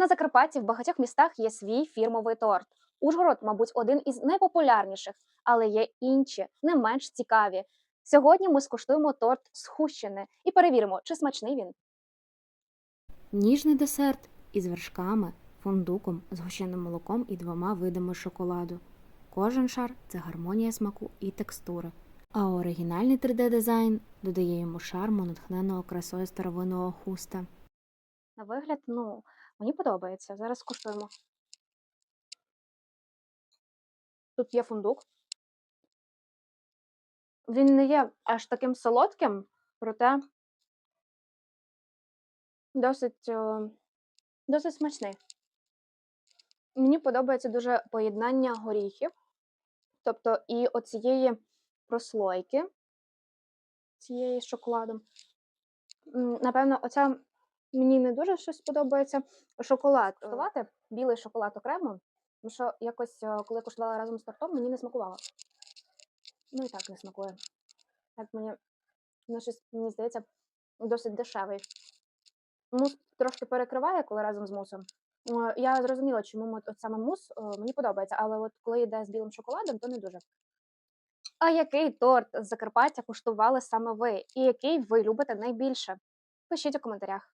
На Закарпатті в багатьох містах є свій фірмовий торт. Ужгород, мабуть, один із найпопулярніших, але є інші, не менш цікаві. Сьогодні ми скуштуємо торт з Хущини і перевіримо, чи смачний він. Ніжний десерт із вершками, фундуком, згущеним молоком і двома видами шоколаду. Кожен шар це гармонія смаку і текстури. А оригінальний 3D-дизайн додає йому шарму, натхненого красою старовинного хуста. На вигляд, ну, мені подобається. Зараз скуштуємо. Тут є фундук. Він не є аж таким солодким, проте досить, е, досить смачний. Мені подобається дуже поєднання горіхів, тобто і оцієї прослойки, цієї з шоколадом. Напевно, оця мені не дуже щось подобається. Шоколад. Куштувати білий шоколад окремо, тому що якось, е, коли куштувала разом з тортом, мені не смакувало. Ну і так не смакує. Так мені, ну, щось, мені здається, досить дешевий. Мус трошки перекриває, коли разом з мусом. Е, Я зрозуміла, чому от, саме мус е, мені подобається, але от коли йде з білим шоколадом, то не дуже. А який торт з Закарпаття куштували саме ви? І який ви любите найбільше? Пишіть у коментарях.